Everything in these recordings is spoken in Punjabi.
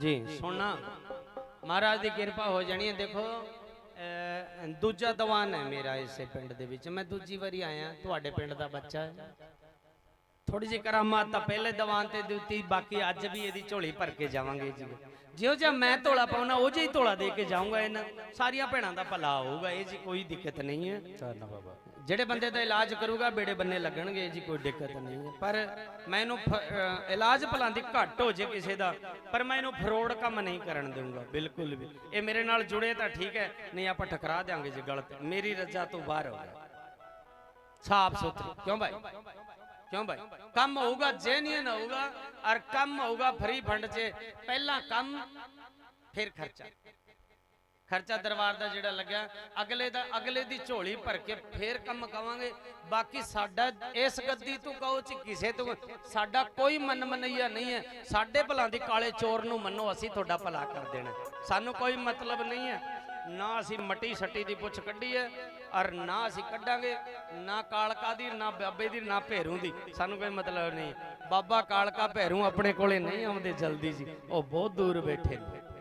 ਜੀ ਸੁਣਨਾ ਮਹਾਰਾਜ ਦੀ ਕਿਰਪਾ ਹੋ ਜਾਣੀ ਹੈ ਦੇਖੋ ਦੂਜਾ ਦੀਵਾਨ ਹੈ ਮੇਰਾ ਇਸੇ ਪਿੰਡ ਦੇ ਵਿੱਚ ਮੈਂ ਦੂਜੀ ਵਾਰੀ ਆਇਆ ਤੁਹਾਡੇ ਪਿੰਡ ਦਾ ਬੱਚਾ ਹੈ ਥੋੜੀ ਜਿਹੀ ਕਰਾਮਾਤ ਤਾਂ ਪਹਿਲੇ ਦੀਵਾਨ ਤੇ ਦਿੱਤੀ, ਬਾਕੀ ਅੱਜ ਵੀ ਇਹਦੀ ਝੋਲੀ ਭਰ ਕੇ ਜਾਵਾਂਗੇ ਜੀ। ਜਿਉਂ ਜਿਹਾ ਮੈਂ ਧੋਲਾ ਪਾਉਣਾ, ਉਹ ਜਿਹਾ ਹੀ ਧੋਲਾ ਦੇ ਕੇ ਜਾਊਂਗਾ ਇਹਨਾਂ। ਸਾਰੀਆਂ ਭੈਣਾਂ ਦਾ ਭਲਾ ਹੋਊਗਾ, ਇਹ ਜੀ ਕੋਈ ਦਿੱਕਤ ਨਹੀਂ ਹੈ। ਚਾਨਾ ਬਾਬਾ ਜਿਹੜੇ ਬੰਦੇ ਦਾ ਇਲਾਜ ਕਰੂਗਾ, ਬੇੜੇ ਬੰਨੇ ਲੱਗਣਗੇ ਜੀ ਕੋਈ ਦਿੱਕਤ ਨਹੀਂ ਹੈ। ਪਰ ਮੈਨੂੰ ਫ- ਇਲਾਜ ਭਲਾਂ ਦੀ ਘੱਟ ਹੋ ਜੇ ਕਿਸੇ ਦਾ, ਪਰ ਮੈਂ ਇਹਨੂੰ ਫਰੋਡ ਕੰਮ ਨਹੀਂ ਕਰਨ ਦਊਂਗਾ, ਬਿਲਕੁਲ ਵੀ। ਇਹ ਮੇਰੇ ਨਾਲ ਜੁੜੇ ਤਾਂ ਠੀਕ ਹੈ, ਨਹੀਂ ਆਪਾਂ ਟਕਰਾ ਦਿਆਂਗੇ ਜੀ ਗਲਤ। ਮੇਰੀ ਰਜਾ ਤੋਂ ਬਾਹਰ ਹੋ ਗਿਆ। ਸਾਫ਼ ਸੁਥਰੀ, ਕਿਉਂ ਭਾਈ? ਕਿਉਂ ਭਾਈ ਕੰਮ ਹੋਊਗਾ ਜੈਨੂਇਨ ਹੋਊਗਾ ਔਰ ਕੰਮ ਹੋਊਗਾ ਫਰੀ ਫੰਡ 'ਚ। ਪਹਿਲਾਂ ਕੰਮ, ਫਿਰ ਖਰਚਾ। ਖਰਚਾ ਦਰਬਾਰ ਦਾ ਜਿਹੜਾ ਲੱਗਿਆ, ਅਗਲੇ ਦਾ, ਅਗਲੇ ਦੀ ਝੋਲੀ ਭਰ ਕੇ ਫੇਰ ਕੰਮ ਕਵਾਂਗੇ। ਬਾਕੀ ਸਾਡਾ, ਇਸ ਗੱਦੀ ਤੋਂ ਕਹੋ ਚ ਕਿਸੇ ਤੋਂ ਸਾਡਾ ਕੋਈ ਮਨ ਮਨਈਆ ਨਹੀਂ ਹੈ। ਸਾਡੇ ਭਲਾਂ ਦੀ ਕਾਲੇ ਚੋਰ ਨੂੰ ਮੰਨੋ, ਅਸੀਂ ਤੁਹਾਡਾ ਭਲਾ ਕਰ ਦੇਣਾ। ਸਾਨੂੰ ਕੋਈ ਮਤਲਬ ਨਹੀਂ ਹੈ। ਨਾ ਅਸੀਂ ਮਟੀ ਸੱਟੀ ਦੀ ਪੁੱਛ ਕੱਢੀ ਹੈ ਔਰ ਨਾ ਅਸੀਂ ਕੱਢਾਂਗੇ, ਨਾ ਕਾਲਕਾ ਦੀ, ਨਾ ਬਾਬੇ ਦੀ, ਨਾ ਭੈਰੂ ਦੀ। ਸਾਨੂੰ ਕੋਈ ਮਤਲਬ ਨਹੀਂ। ਬਾਬਾ ਕਾਲਕਾ ਭੈਰੂ ਆਪਣੇ ਕੋਲੇ ਨਹੀਂ ਆਉਂਦੇ ਜਲਦੀ ਜੀ। ਉਹ ਬਹੁਤ ਦੂਰ ਬੈਠੇ ਨੇ।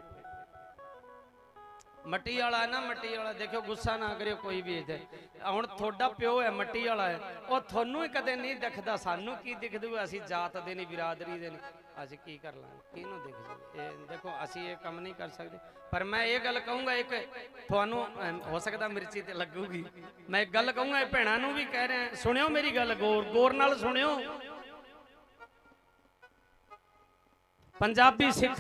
ਮੱਟੀ ਵਾਲਾ ਨਾ, ਮੱਟੀ ਵਾਲਾ। ਦੇਖਿਓ, ਗੁੱਸਾ ਨਾ ਕਰਿਓ, ਕੋਈ ਵੀ ਇਹਦੇ ਹੁਣ ਤੁਹਾਡਾ ਪਿਓ ਹੈ, ਮੱਟੀ ਵਾਲਾ ਹੈ। ਉਹ ਤੁਹਾਨੂੰ ਹੀ ਕਦੇ ਨਹੀਂ ਦਿਖਦਾ, ਸਾਨੂੰ ਕੀ ਦਿਖ ਅਸੀਂ ਜਾਤ ਦੇ ਨਹੀਂ, ਬਿਰਾਦਰੀ ਦੇ ਨਹੀਂ। ਅਸੀਂ ਕੀ ਕਰ ਲਾਂਗੇ? ਕਿਹਨੂੰ ਦਿਖ ਜੂ ਇਹ ਦੇਖੋ, ਅਸੀਂ ਇਹ ਕੰਮ ਨਹੀਂ ਕਰ ਸਕਦੇ। ਪਰ ਮੈਂ ਇਹ ਗੱਲ ਕਹੂੰਗਾ, ਇੱਕ ਤੁਹਾਨੂੰ ਹੋ ਸਕਦਾ ਮਿਰਚੀ ਤੇ ਲੱਗੂਗੀ। ਮੈਂ ਇੱਕ ਗੱਲ ਕਹੂੰਗਾ, ਇਹ ਭੈਣਾਂ ਨੂੰ ਵੀ ਕਹਿ ਰਿਹਾ, ਸੁਣਿਓ ਮੇਰੀ ਗੱਲ, ਗੌਰ ਗੌਰ ਨਾਲ ਸੁਣਿਓ। ਪੰਜਾਬੀ ਸਿੱਖ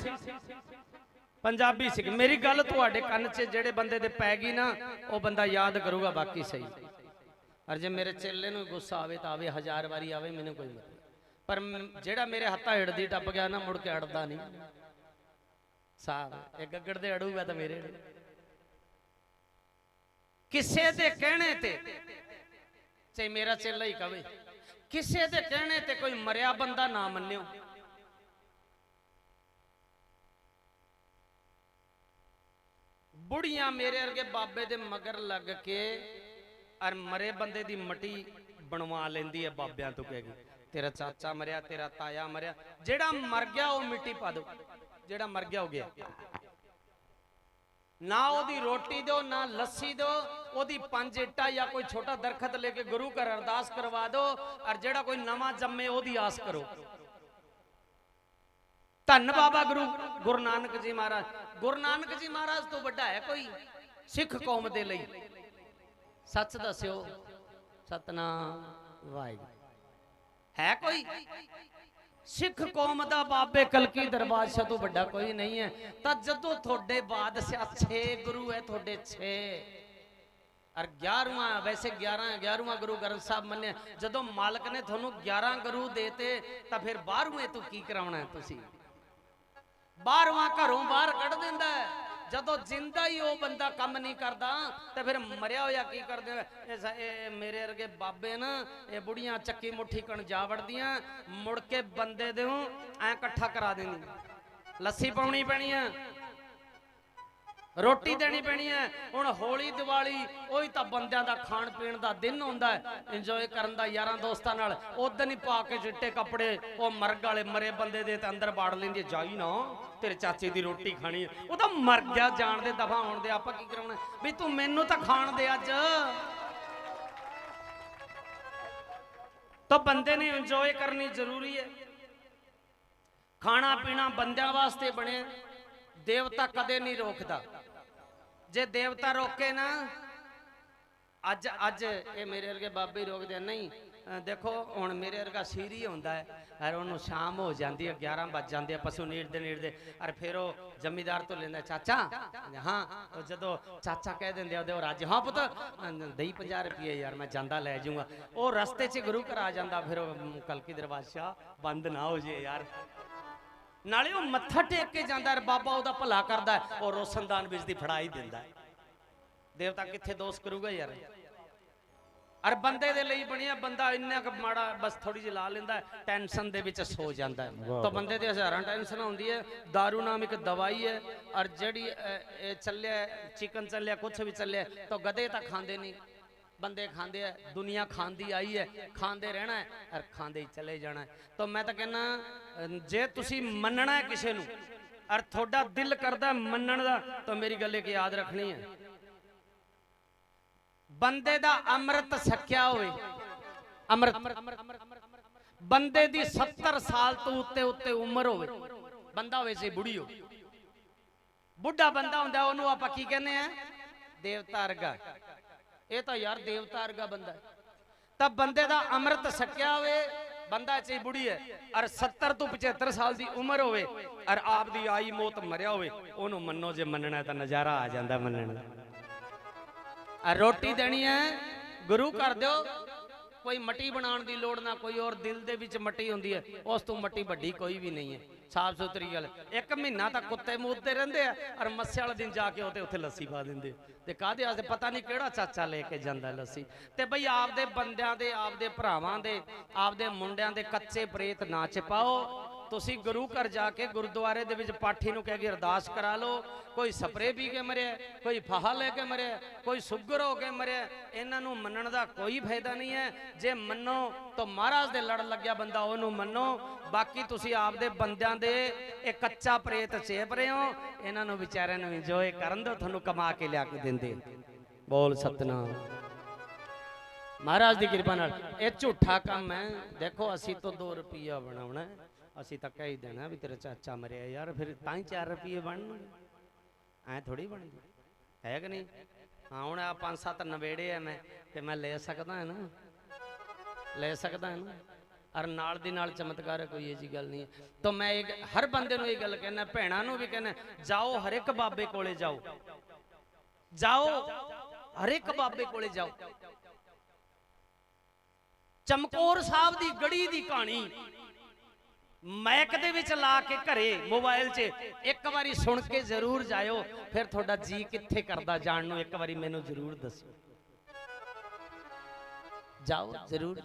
ਪੰਜਾਬੀ ਸਿੱਖ, ਮੇਰੀ ਗੱਲ ਤੁਹਾਡੇ ਕੰਨ 'ਚ ਜਿਹੜੇ ਬੰਦੇ ਦੇ ਪੈ ਗਈ ਨਾ, ਉਹ ਬੰਦਾ ਯਾਦ ਕਰੂਗਾ ਬਾਕੀ ਸਹੀ। ਅਰ ਜੇ ਮੇਰੇ ਚੇਲੇ ਨੂੰ ਗੁੱਸਾ ਆਵੇ ਤਾਂ ਆਵੇ, ਹਜ਼ਾਰ ਵਾਰੀ ਆਵੇ, ਮੈਨੂੰ ਕੋਈ ਮਤਲਬ ਪਰ ਜਿਹੜਾ ਮੇਰੇ ਹੱਥਾਂ ਹਿੜਦੀ ਟੱਪ ਗਿਆ ਨਾ, ਮੁੜ ਕੇ ਅੜਦਾ ਨਹੀਂ। ਸਾਹ ਇਹ ਗੱਗੜ ਦੇ ਅੜੂਗਾ ਤਾਂ ਮੇਰੇ ਕਿਸੇ ਦੇ ਕਹਿਣੇ ਤੇ ਚਾਹੇ ਮੇਰਾ ਚੇਲਾ ਹੀ ਕਵੇ, ਕਿਸੇ ਦੇ ਕਹਿਣੇ ਤੇ ਕੋਈ ਮਰਿਆ ਬੰਦਾ ਨਾ ਮੰਨਿਓ। ਬੁੜੀਆਂ ਮੇਰੇ ਵਰਗੇ ਬਾਬੇ ਦੇ ਮਗਰ ਲੱਗ ਕੇ ਅਰ ਮਰੇ ਬੰਦੇ ਦੀ ਮਟੀ ਬਣਵਾ ਲੈਂਦੀ ਹੈ ਬਾਬਿਆਂ ਤੋਂ ਕਹਿ ਕੇ। ਤੇਰਾ ਚਾਚਾ ਮਰਿਆ, ਤੇਰਾ ਤਾਇਆ ਮਰਿਆ, ਜਿਹੜਾ ਮਰ ਗਿਆ ਉਹ ਮਿੱਟੀ ਪਾ ਦੋ ਜਿਹੜਾ ਮਰ ਗਿਆ ਹੋ ਗਿਆ। ਨਾ ਉਹਦੀ ਰੋਟੀ ਦਿਓ, ਨਾ ਲੱਸੀ ਦਿਓ, ਉਹਦੀ ਪੰਜ ਇੱਟਾਂ ਜਾਂ ਕੋਈ ਛੋਟਾ ਦਰਖਤ ਲੈ ਕੇ ਗੁਰੂ ਘਰ ਅਰਦਾਸ ਕਰਵਾ ਦਿਓ, ਔਰ ਜਿਹੜਾ ਕੋਈ ਨਵਾਂ ਜੰਮੇ ਉਹਦੀ ਆਸ ਕਰੋ। ਧੰਨ ਬਾਬਾ ਗੁਰੂ ਗੁਰੂ ਨਾਨਕ ਜੀ ਮਹਾਰਾਜ। ਗੁਰੂ ਨਾਨਕ ਜੀ ਮਹਾਰਾਜ ਤੋਂ ਵੱਡਾ ਹੈ ਕੋਈ ਸਿੱਖ ਕੌਮ ਦੇ ਲਈ। ਸੱਚ ਦੱਸਿਓ, ਸਤਨਾਮ ਵਾਹਿਗੁਰੂ। ਹੈ ਕੋਈ ਸਿੱਖ ਕੌਮ ਦਾ ਬਾਬੇ ਕਲਕੀ ਦਰਬਾਰ ਤੋਂ ਵੱਡਾ ਕੋਈ ਨਹੀਂ ਹੈ। ਤਾਂ ਜਦੋਂ ਤੁਹਾਡੇ ਬਾਦ ਛੇ ਗੁਰੂ ਹੈ, ਤੁਹਾਡੇ 6 ਔਰ 11ਵਾਂ ਵੈਸੇ 11 11ਵਾਂ ਗੁਰੂ ਗ੍ਰੰਥ ਸਾਹਿਬ ਮੰਨਿਆ। ਜਦੋਂ ਮਾਲਕ ਨੇ ਤੁਹਾਨੂੰ 11 ਗੁਰੂ ਦੇਤੇ ਤਾਂ ਫਿਰ 12ਵੇਂ ਤੋਂ ਕੀ ਕਰਾਉਣਾ ਹੈ ਤੁਸੀਂ? ਬਾਹਰਵਾਂ ਘਰੋਂ ਬਾਹਰ ਕੱਢ ਦਿੰਦਾ ਹੈ। ਜਦੋਂ ਜਿੰਦਾ ਹੀ ਉਹ ਬੰਦਾ ਕੰਮ ਨਹੀਂ ਕਰਦਾ, ਤੇ ਫਿਰ ਮਰਿਆ ਹੋਇਆ ਕੀ ਕਰਦੇ ਆ? ਇਹ ਮੇਰੇ ਵਰਗੇ ਬਾਬੇ ਨਾ, ਇਹ ਬੁੜੀਆਂ ਚੱਕੀ ਮੁੱਠੀ ਕਣ ਜਾ ਵੜਦੀਆਂ ਮੁੜ ਕੇ ਬੰਦੇ ਦੇ ਐ ਇਕੱਠਾ ਕਰਾ ਦੇਣੀ ਲੱਸੀ ਪਾਉਣੀ ਪੈਣੀ ਆ, ਰੋਟੀ ਦੇਣੀ ਪੈਣੀ ਹੈ ਹੁਣ ਹੋਲੀ ਦੀਵਾਲੀ, ਉਹੀ ਤਾਂ ਬੰਦਿਆਂ ਦਾ ਖਾਣ ਪੀਣ ਦਾ ਦਿਨ ਹੁੰਦਾ ਹੈ। ਇੰਜੋਏ ਕਰਨ ਦਾ ਯਾਰਾਂ ਦੋਸਤਾਂ ਨਾਲ ਉਦੋਂ ਹੀ ਪਾ ਕੇ ਚਿੱਟੇ ਕੱਪੜੇ, ਉਹ ਮਰਗ ਵਾਲੇ ਮਰੇ ਬੰਦੇ ਦੇ ਤੇ ਅੰਦਰ ਬਾੜ ਲੈਂਦੀ ਜਾਈ ਨਾ। ਤੇਰੇ ਚਾਚੇ ਦੀ ਰੋਟੀ ਖਾਣੀ ਹੈ ਉਹ ਤਾਂ ਮਰ ਗਿਆ ਜਾਣ ਦੇ, ਦਫਾ ਹੋਣ ਦੇ, ਆਪਾਂ ਕੀ ਕਰਾਉਣਾ? ਵੀ ਤੂੰ ਮੈਨੂੰ ਤਾਂ ਖਾਣ ਦੇ ਅੱਜ। ਤਾਂ ਬੰਦੇ ਨੇ ਇੰਜੋਏ ਕਰਨੀ ਜ਼ਰੂਰੀ ਹੈ। ਖਾਣਾ ਪੀਣਾ ਬੰਦਿਆਂ ਵਾਸਤੇ ਬਣਿਆ। ਦੇਵਤਾ ਕਦੇ ਨਹੀਂ ਰੋਕਦਾ। ਜੇ ਦੇਵਤਾ ਰੋਕੇ ਨਾ, ਅੱਜ ਅੱਜ ਇਹ ਮੇਰੇ ਵਰਗੇ ਬਾਬੇ ਰੋਕਦੇ ਨਹੀਂ ਦੇਖੋ ਹੁਣ ਮੇਰੇ ਵਰਗਾ ਸੀਰੀ ਹੁੰਦਾ ਹੈ ਔਰ ਉਹਨੂੰ ਸ਼ਾਮ ਹੋ ਜਾਂਦੀ ਹੈ 11 ਵੱਜ ਜਾਂਦੇ ਆ ਪਸ਼ੂ ਨੀੜਦੇ ਨੀੜਦੇ ਔਰ ਫਿਰ ਉਹ ਜ਼ਮੀਦਾਰ ਤੋਂ ਲੈਂਦਾ ਚਾਚਾ ਹਾਂ ਉਹ ਜਦੋਂ ਚਾਚਾ ਕਹਿ ਦਿੰਦੇ ਆ ਉਹਦੇ ਉਹ ਰਾਜ ਹਾਂ ਪੁੱਤ ਅ, ਦਈ 50 ਰੁਪਏ ਯਾਰ ਮੈਂ ਜਾਂਦਾ ਲੈ ਜਾਊਂਗਾ। ਉਹ ਰਸਤੇ 'ਚ ਗੁਰੂ ਘਰ ਆ ਜਾਂਦਾ ਫਿਰ ਉਹ ਕਲਕੀ ਦਰਵਾਜ਼ਾ ਬੰਦ ਨਾ ਹੋ ਜੇ ਯਾਰ। ਨਾਲੇ ਉਹ ਮੱਥਾ ਟੇਕ ਕੇ ਜਾਂਦਾ ਹੈ ਬਾਬਾ ਉਹਦਾ ਭਲਾ ਕਰਦਾ ਹੈ, ਉਹ ਰੋਸ਼ਨਦਾਨ ਵਿੱਚ ਦੀ ਫੜਾਈ ਦਿੰਦਾ। ਦੇਵਤਾ ਕਿੱਥੇ ਦੋਸ਼ ਕਰੂਗਾ ਯਾਰ? ਅਰ ਬੰਦੇ ਦੇ ਲਈ ਬਣਿਆ ਬੰਦਾ ਇੰਨਾ ਕੁ ਮਾੜਾ ਬਸ ਥੋੜੀ ਜਿਹੀ ਲਾ ਲੈਂਦਾ ਟੈਨਸ਼ਨ ਦੇ ਵਿੱਚ ਸੋ ਜਾਂਦਾ ਹੈ। ਤਾਂ ਬੰਦੇ ਦੇ ਹਜ਼ਾਰਾਂ ਟੈਨਸ਼ਨ ਹੁੰਦੀ ਹੈ दारू ਨਾਮ ਇੱਕ ਦਵਾਈ ਹੈ ਔਰ ਜਿਹੜੀ ਇਹ ਚੱਲਿਆ ਚਿਕਨ ਚੱਲਿਆ ਕੁਝ ਵੀ ਚੱਲਿਆ ਤਾਂ ਗਧੇ ਤਾਂ ਖਾਂਦੇ ਨਹੀਂ। ਬੰਦੇ ਖਾਂਦੇ ਆ ਦੁਨੀਆ ਖਾਂਦੀ ਆਈ ਹੈ ਖਾਂਦੇ ਰਹਿਣਾ ਹੈ ਔਰ ਖਾਂਦੇ ਹੀ ਚਲੇ ਜਾਣਾ ਤਾਂ ਮੈਂ ਤਾਂ ਕਹਿੰਨਾ ਅ, ਜੇ ਤੁਸੀਂ ਮੰਨਣਾ ਹੈ ਕਿਸੇ ਨੂੰ ਔਰ ਤੁਹਾਡਾ ਦਿਲ ਕਰਦਾ ਮੰਨਣ ਦਾ ਤਾਂ ਮੇਰੀ ਗੱਲ ਇੱਕ ਯਾਦ ਰੱਖਣੀ ਹੈ। ਬੰਦੇ ਦਾ ਅੰਮ੍ਰਿਤ ਛਕਿਆ ਹੋਵੇ। ਅੰਮ੍ਰਿਤ, ਬੰਦੇ ਦੀ 70 ਸਾਲ ਤੋਂ ਉੱਤੇ ਉੱਤੇ ਉਮਰ ਹੋਵੇ। ਬੰਦਾ ਹੋਵੇ ਸੀ ਬੁੜੀ ਹੋ ਬੁੱਢਾ ਬੰਦਾ ਹੁੰਦਾ, ਉਹਨੂੰ ਆਪਾਂ ਕੀ ਕਹਿੰਦੇ ਆ? ਦੇਵਤਾ ਵਰਗਾ। ਇਹ ਤਾਂ ਯਾਰ ਦੇਵਤਾ ਵਰਗਾ ਬੰਦਾ ਤਾਂ ਬੰਦੇ ਦਾ ਅੰਮ੍ਰਿਤ ਛਕਿਆ ਹੋਵੇ, ਬੰਦਾ ਚੇ ਬੁੜੀ ਹੈ। ਔਰ 70 ਤੋਂ 75 ਸਾਲ ਦੀ ਉਮਰ ਹੋਵੇ, ਔਰ ਆਪ ਦੀ ਆਈ ਮੌਤ ਮਰਿਆ ਹੋਵੇ, ਉਹਨੂੰ ਮੰਨੋ ਜੇ ਮੰਨਣਾ ਤਾਂ ਨਜ਼ਾਰਾ ਆ ਜਾਂਦਾ ਮੰਨਣ ਦਾ। ਆ ਰੋਟੀ ਦੇਣੀ ਹੈ, ਗੁਰੂ ਕਰ ਦਿਓ। ਕੋਈ ਮਟੀ ਬਣਾਉਣ ਦੀ ਲੋੜ ਨਾ, ਕੋਈ ਹੋਰ ਦਿਲ ਦੇ ਵਿੱਚ ਮੱਟੀ ਹੁੰਦੀ ਹੈ, ਉਸ ਤੋਂ ਮੱਟੀ ਵੱਡੀ ਕੋਈ ਵੀ ਨਹੀਂ ਹੈ। ਸਾਫ਼ ਸੁਥਰੀ ਗੱਲ। ਇੱਕ ਮਹੀਨਾ ਤਾਂ ਕੁੱਤੇ ਮੂਦਦੇ ਰਹਿੰਦੇ ਆ, ਔਰ ਮੱਸੇ ਵਾਲੇ ਦਿਨ ਜਾ ਕੇ ਉਹਤੇ ਉੱਥੇ ਲੱਸੀ ਪਾ ਦਿੰਦੇ ਤੇ ਕਾਹਦੇ ਵਾਸਤੇ? ਪਤਾ ਨਹੀਂ ਕਿਹੜਾ ਚਾਚਾ ਲੈ ਕੇ ਜਾਂਦਾ ਲੱਸੀ। ਤੇ ਬਈ ਆਪਦੇ ਬੰਦਿਆਂ ਦੇ, ਆਪਦੇ ਭਰਾਵਾਂ ਦੇ, ਆਪਦੇ ਮੁੰਡਿਆਂ ਦੇ ਕੱਚੇ ਪ੍ਰੇਤ ਨਾ ਚਪਾਓ ਤੁਸੀਂ ਗੁਰੂ ਘਰ ਜਾ ਕੇ ਗੁਰਦੁਆਰੇ ਦੇ ਵਿੱਚ ਪਾਠੀ ਨੂੰ ਕਹਿ ਕੇ ਅਰਦਾਸ ਕਰਾ ਲਓ। ਕੋਈ ਸਪਰੇ ਪੀ ਕੇ ਮਰਿਆ, ਕੋਈ ਫਾਹਾ ਲੈ ਕੇ ਮਰਿਆ, ਕੋਈ ਸ਼ੂਗਰ ਹੋ ਕੇ ਮਰਿਆ, ਇਹਨਾਂ ਨੂੰ ਮੰਨਣ ਦਾ ਕੋਈ ਫਾਇਦਾ ਨਹੀਂ ਹੈ। ਜੇ ਮੰਨੋ ਤਾਂ ਮਹਾਰਾਜ ਦੇ ਲੜ ਲੱਗਿਆ ਬੰਦਾ, ਉਹਨੂੰ ਮੰਨੋ। ਬਾਕੀ ਤੁਸੀਂ ਆਪਦੇ ਬੰਦਿਆਂ ਦੇ ਇਹ ਕੱਚਾ ਪ੍ਰੇਤ ਚੇਪ ਰਹੇ ਹੋ, ਇਹਨਾਂ ਨੂੰ ਵਿਚਾਰਿਆਂ ਨੂੰ ਇੰਜੋਏ ਕਰਨ ਦਿਓ, ਤੁਹਾਨੂੰ ਕਮਾ ਕੇ ਲਿਆ ਕੇ ਦਿੰਦੇ ਬੋਲ ਸਤਨਾਮ। ਮਹਾਰਾਜ ਦੀ ਕਿਰਪਾ ਨਾਲ, ਇਹ ਝੂਠਾ ਕੰਮ ਹੈ। ਦੇਖੋ, ਅਸੀਂ ਤੋਂ 2 ਰੁਪਈਆ ਬਣਾਉਣਾ ਅਸੀਂ ਤਾਂ ਕਹਿ ਹੀ ਦੇਣਾ ਵੀ ਤੇਰਾ ਚਾਚਾ ਮਰਿਆ ਯਾਰ ਫਿਰ ਤਾਂ ਹੀ 4 ਰੁਪਏ ਬਣਨ ਐ ਥੋੜੀ ਬਣਦੀ। ਹੈ ਕਿ ਨਹੀਂ? ਹਾਂ ਹੁਣ ਆ ਪੰਜ ਸੱਤ ਨਵੇੜੇ ਆ ਮੈਂ ਤੇ ਮੈਂ ਲੈ ਸਕਦਾ ਹਾਂ ਨਾ। ਲੈ ਸਕਦਾ ਹਾਂ ਨਾ। ਔਰ ਨਾਲ ਦੀ ਨਾਲ ਚਮਤਕਾਰ ਹੈ, ਕੋਈ ਇਹ ਜੀ ਗੱਲ ਨਹੀਂ ਹੈ। ਤਾਂ ਮੈਂ ਇੱਕ ਹਰ ਬੰਦੇ ਨੂੰ ਇਹ ਗੱਲ ਕਹਿਣਾ ਭੈਣਾਂ ਨੂੰ ਵੀ ਕਹਿਣਾ ਜਾਓ ਹਰ ਇੱਕ ਬਾਬੇ ਕੋਲੇ ਜਾਓ। ਜਾਓ ਹਰ ਇੱਕ ਬਾਬੇ ਕੋਲੇ ਜਾਓ। ਚਮਕੌਰ ਸਾਹਿਬ ਦੀ ਗੜੀ ਦੀ ਕਹਾਣੀ। ਮੈਕ ਦੇ ਵਿੱਚ ਲਾ ਕੇ ਘਰੇ ਮੋਬਾਈਲ 'ਚ ਇੱਕ ਵਾਰੀ ਸੁਣ ਕੇ ਜ਼ਰੂਰ ਜਾਇਓ, ਫਿਰ ਤੁਹਾਡਾ ਜੀ ਕਿੱਥੇ ਕਰਦਾ ਜਾਣ ਨੂੰ, ਇੱਕ ਵਾਰੀ ਮੈਨੂੰ ਜ਼ਰੂਰ ਦੱਸੋ। ਜਾਓ, ਜ਼ਰੂਰ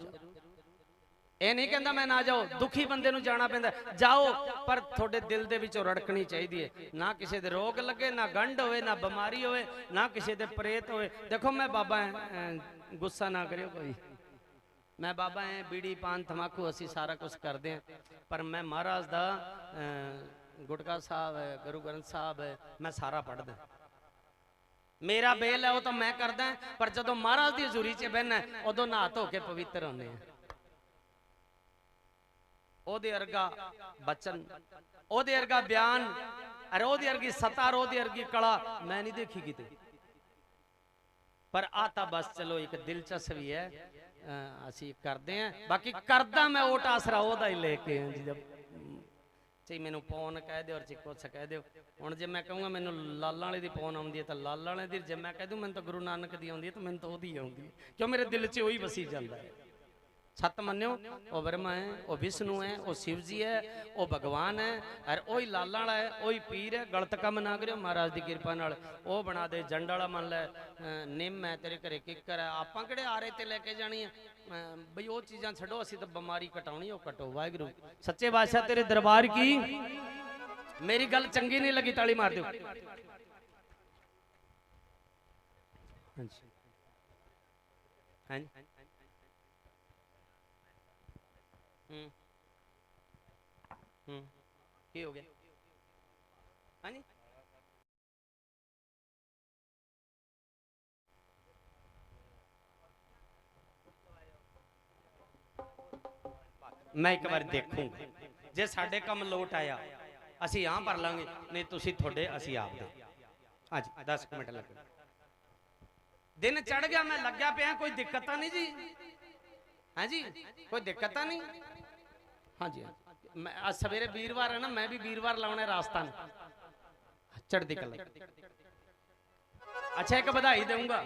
ਇਹ ਨਹੀਂ ਕਹਿੰਦਾ ਮੈਂ ਨਾ ਜਾਓ ਦੁਖੀ ਬੰਦੇ ਨੂੰ ਜਾਣਾ ਪੈਂਦਾ। ਜਾਓ, ਪਰ ਤੁਹਾਡੇ ਦਿਲ ਦੇ ਵਿੱਚੋਂ ਰੜਕਣੀ ਚਾਹੀਦੀ ਹੈ ਨਾ ਕਿਸੇ ਦੇ ਰੋਗ ਲੱਗੇ, ਨਾ ਗੰਢ ਹੋਵੇ, ਨਾ ਬਿਮਾਰੀ ਹੋਵੇ, ਨਾ ਕਿਸੇ ਦੇ ਪ੍ਰੇਤ ਹੋਵੇ। ਦੇਖੋ ਮੈਂ ਬਾਬਾ ਗੁੱਸਾ ਨਾ ਕਰਿਓ ਕੋਈ। ਮੈਂ ਬਾਬਾ ਐ ਬੀੜੀ ਪਾਨ ਤਮਾਕੂ ਅਸੀਂ ਸਾਰਾ ਕੁਝ ਕਰਦੇ ਹਾਂ। ਪਰ ਮੈਂ ਮਹਾਰਾਜ ਦਾ ਗੁਟਕਾ ਸਾਹਿਬ ਹੈ, ਗੁਰੂ ਗ੍ਰੰਥ ਸਾਹਿਬ ਹੈ, ਮੈਂ ਸਾਰਾ ਪੜ੍ਹਦਾ ਮੇਰਾ ਬੇਲ ਹੈ, ਉਹ ਤਾਂ ਮੈਂ ਕਰਦਾ ਪਰ ਜਦੋਂ ਮਹਾਰਾਜ ਦੀ ਹਜ਼ੂਰੀ 'ਚ ਬਹਿਣਾ ਉਦੋਂ ਨਹਾ ਧੋ ਕੇ ਪਵਿੱਤਰ ਹੁੰਦੇ ਆ ਉਹਦੇ ਅਰਗਾ ਬਚਨ, ਉਹਦੇ ਅਰਗਾ ਬਿਆਨ, ਅਰੇ ਉਹਦੇ ਅਰਗੀ ਸਤਾਰ ਉਹਦੇ ਅਰਗੀ ਕਲਾ ਮੈਂ ਨਹੀਂ ਦੇਖੀ ਕਿਤੇ। ਪਰ ਆ ਤਾਂ ਬਸ ਚਲੋ, ਇੱਕ ਦਿਲਚਸਪੀ ਹੈ ਅਸੀਂ ਕਰਦੇ ਆਂ ਬਾਕੀ ਕਰਦਾ ਮੈਂ ਓਟ ਆਸਰਾ ਉਹਦਾ ਹੀ ਲੈ ਕੇ ਜੀ। ਜਦ ਚੇ ਮੈਨੂੰ ਪੌਣ ਕਹਿ ਦਿਓ ਔਰ ਚੇ ਕੁਛ ਕਹਿ ਦਿਓ। ਹੁਣ ਜੇ ਮੈਂ ਕਹੂੰਗਾ ਮੈਨੂੰ ਲਾਲਾਂ ਵਾਲੇ ਦੀ ਪੌਣ ਆਉਂਦੀ ਹੈ ਤਾਂ ਲਾਲਾਂ ਵਾਲੇ ਦੀ, ਜੇ ਮੈਂ ਕਹਿ ਦੂੰ ਮੈਨੂੰ ਤਾਂ ਗੁਰੂ ਨਾਨਕ ਦੀ ਆਉਂਦੀ ਹੈ ਤਾਂ ਮੈਨੂੰ ਤਾਂ ਉਹਦੀ ਆਉਂਦੀ ਹੈ। ਕਿਉਂ ਮੇਰੇ ਦਿਲ 'ਚ ਉਹੀ ਵਸੀ ਜਾਂਦਾ ਹੈ? ਸਤ ਮੰਨਿਓ, ਉਹ ਬ੍ਰਹਮਾ ਹੈ, ਉਹ ਵਿਸ਼ਨੂੰ ਹੈ, ਉਹ ਸ਼ਿਵ ਜੀ ਹੈ, ਉਹ ਭਗਵਾਨ ਹੈ, ਔਰ ਉਹੀ ਲਾਲਾਂ ਵਾਲਾ ਹੈ, ਉਹੀ ਪੀਰ ਹੈ, ਗਲਤ ਕੰਮ ਨਾ ਕਰਿਓ ਮਹਾਰਾਜ ਦੀ ਕਿਰਪਾ ਨਾਲ। ਉਹ ਬਣਾ ਦੇ, ਜੰਡ ਵਾਲਾ ਮੰਨ ਲੈ, ਅਹ, ਨਿੰਮ ਹੈ ਤੇਰੇ ਘਰੇ, ਕਿੱਕਰ ਹੈ, ਆਪਾਂ ਕਿਹੜੇ ਆਰੇ ਤੇ ਲੈ ਕੇ ਜਾਣੀ ਹੈ? ਬਈ ਉਹ ਚੀਜ਼ਾਂ ਛੱਡੋ, ਅਸੀਂ ਤਾਂ ਬਿਮਾਰੀ ਘਟਾਉਣੀ, ਉਹ ਘਟੋ, ਵਾਹਿਗੁਰੂ। ਸੱਚੇ ਬਾਦਸ਼ਾਹ ਤੇਰੇ ਦਰਬਾਰ ਕੀ? ਮੇਰੀ ਗੱਲ ਚੰਗੀ ਨਹੀਂ ਲੱਗੀ, ਤਾਲੀ ਮਾਰ ਦਿਓ। ਹਾਂਜੀ। ਹਾਂਜੀ। ਹੂੰ। ਹੂੰ। ਕੀ ਹੋ ਗਿਆ? ਹਾਂਜੀ? ਮੈਂ ਇੱਕ ਵਾਰ ਦੇਖੂੰਗਾ ਜੇ ਸਾਡੇ ਕੰਮ ਲੋਟ ਆਇਆ, ਅਸੀਂ ਆਂ ਭਰ ਲਾਂਗੇ, ਨਹੀਂ ਤੁਸੀਂ ਤੁਹਾਡੇ, ਅਸੀਂ ਆਪ ਦੇ ਹਾਂਜੀ 10 ਕੁ ਮਿੰਟ ਲੱਗਣ ਦਿਨ ਚੜ ਗਿਆ, ਮੈਂ ਲੱਗਿਆ ਪਿਆ, ਕੋਈ ਦਿੱਕਤ ਤਾਂ ਨਹੀਂ ਜੀ? ਹਾਂਜੀ, ਕੋਈ ਦਿੱਕਤ ਤਾਂ ਨਹੀਂ? ਹਾਂਜੀ। ਹਾਂਜੀ। ਮੈਂ ਅੱਜ ਸਵੇਰੇ ਵੀਰਵਾਰ ਹੈ ਨਾ, ਮੈਂ ਵੀ ਵੀਰਵਾਰ ਲਾਉਣਾ ਰਾਜਸਥਾਨ। ਚੜ੍ਹਦੀ ਕਲਾ। ਅੱਛਾ, ਇੱਕ ਵਧਾਈ ਦੇਵਾਂਗਾ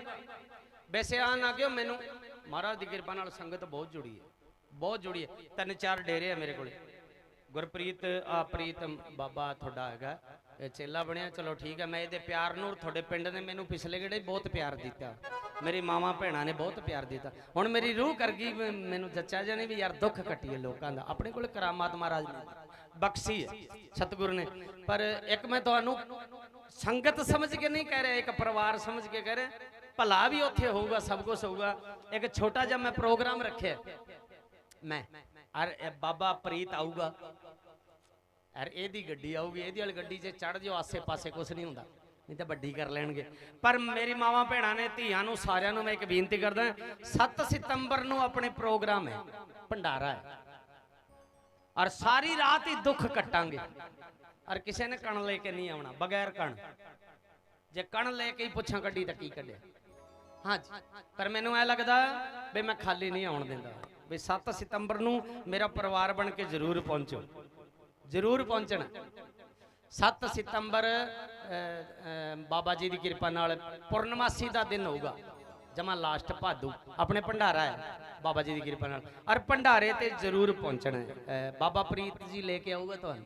ਵੈਸੇ ਆ ਨਾ ਕਿਉਂ, ਮੈਨੂੰ ਮਹਾਰਾਜ ਦੀ ਕਿਰਪਾ ਨਾਲ ਸੰਗਤ ਬਹੁਤ ਜੁੜੀ ਹੈ। ਬਹੁਤ ਜੁੜੀ ਹੈ। ਤਿੰਨ ਚਾਰ ਡੇਰੇ ਆ ਮੇਰੇ ਕੋਲੇ। ਗੁਰਪ੍ਰੀਤ ਆ ਪ੍ਰੀਤਮ ਬਾਬਾ ਤੁਹਾਡਾ ਹੈਗਾ। ਇਹ ਚੇਲਾ ਬਣਿਆ, ਚਲੋ ਠੀਕ ਹੈ, ਮੈਂ ਇਹਦੇ ਪਿਆਰ ਨੂੰ ਤੁਹਾਡੇ ਪਿੰਡ ਨੇ ਮੈਨੂੰ ਪਿਛਲੇ ਗੇੜੇ ਬਹੁਤ ਪਿਆਰ ਦਿੱਤਾ। ਮੇਰੀ ਮਾਵਾਂ ਭੈਣਾਂ ਨੇ ਬਹੁਤ ਪਿਆਰ ਦਿੱਤਾ। ਹੁਣ ਮੇਰੀ ਰੂਹ ਕਰ ਗਈ ਮੈਨੂੰ ਜੱਚਾ ਜਾਣੇ ਵੀ ਯਾਰ ਦੁੱਖ ਕੱਟੀਏ ਲੋਕਾਂ ਦਾ। ਆਪਣੇ ਕੋਲ ਕਰਾਮਾਤ ਮਹਾਰਾਜ ਨੇ ਬਖਸ਼ੀ ਹੈ, ਸਤਿਗੁਰੂ ਨੇ। ਪਰ ਇੱਕ ਮੈਂ ਤੁਹਾਨੂੰ ਸੰਗਤ ਸਮਝ ਕੇ ਨਹੀਂ ਕਹਿ ਰਿਹਾ, ਇੱਕ ਪਰਿਵਾਰ ਸਮਝ ਕੇ ਕਹਿ ਰਿਹਾ, ਭਲਾ ਵੀ ਉੱਥੇ ਹੋਊਗਾ, ਸਭ ਕੁਝ ਹੋਊਗਾ। ਇੱਕ ਛੋਟਾ ਜਿਹਾ ਮੈਂ ਪ੍ਰੋਗਰਾਮ ਰੱਖਿਆ। ਮੈਂ ਅਰ ਬਾਬਾ ਪ੍ਰੀਤ ਆਊਗਾ। ਯਾਰ ਇਹਦੀ ਗੱਡੀ ਆਊਗੀ, ਇਹਦੀ ਵਾਲੀ ਗੱਡੀ 'ਚ ਚੜ ਜਿਓ, ਆਸੇ-ਪਾਸੇ ਕੁਝ ਨਹੀਂ ਹੁੰਦਾ। ਨਹੀਂ ਤਾਂ ਵੱਡੀ ਕਰ ਲੈਣਗੇ। ਪਰ ਮੇਰੀ ਮਾਵਾਂ ਭੈਣਾਂ ਨੇ ਧੀਆਂ ਨੂੰ ਸਾਰਿਆਂ ਨੂੰ ਮੈਂ ਇੱਕ ਬੇਨਤੀ ਕਰਦਾ 7 ਸਤੰਬਰ ਨੂੰ ਆਪਣੇ ਪ੍ਰੋਗਰਾਮ ਹੈ, ਭੰਡਾਰਾ ਹੈ। ਔਰ ਸਾਰੀ ਰਾਤ ਹੀ ਦੁੱਖ ਕੱਟਾਂਗੇ। ਔਰ ਕਿਸੇ ਨੇ ਕਣ ਲੈ ਕੇ ਨਹੀਂ ਆਉਣਾ, ਬਗੈਰ ਕਣ। ਜੇ ਕਣ ਲੈ ਕੇ ਹੀ ਪੁੱਛਾਂ ਕੱਢੀ ਤਾਂ ਕੀ ਕੱਢਿਆ। ਹਾਂਜੀ, ਪਰ ਮੈਨੂੰ ਐ ਲੱਗਦਾ ਵੀ ਮੈਂ ਖਾਲੀ ਨਹੀਂ ਆਉਣ ਦਿੰਦਾ। ਵੀ 7 ਸਤੰਬਰ ਨੂੰ ਮੇਰਾ ਪਰਿਵਾਰ ਬਣ ਕੇ ਜ਼ਰੂਰ ਪਹੁੰਚੋ। ਜ਼ਰੂਰ ਪਹੁੰਚਣਾ। 7 ਸਤੰਬਰ ਬਾਬਾ ਜੀ ਦੀ ਕਿਰਪਾ ਨਾਲ ਪੂਰਨਮਾਸੀ ਦਾ ਦਿਨ ਹੋਊਗਾ। ਜਮਾ ਲਾਸਟ ਭਾਦੂ। ਆਪਣੇ ਭੰਡਾਰਾ ਹੈ, ਬਾਬਾ ਜੀ ਦੀ ਕਿਰਪਾ ਨਾਲ। ਔਰ ਭੰਡਾਰੇ ਤੇ ਜ਼ਰੂਰ ਪਹੁੰਚਣਾ ਹੈ। ਬਾਬਾ ਪ੍ਰੀਤ ਜੀ ਲੈ ਕੇ ਆਊਗਾ ਤੁਹਾਨੂੰ।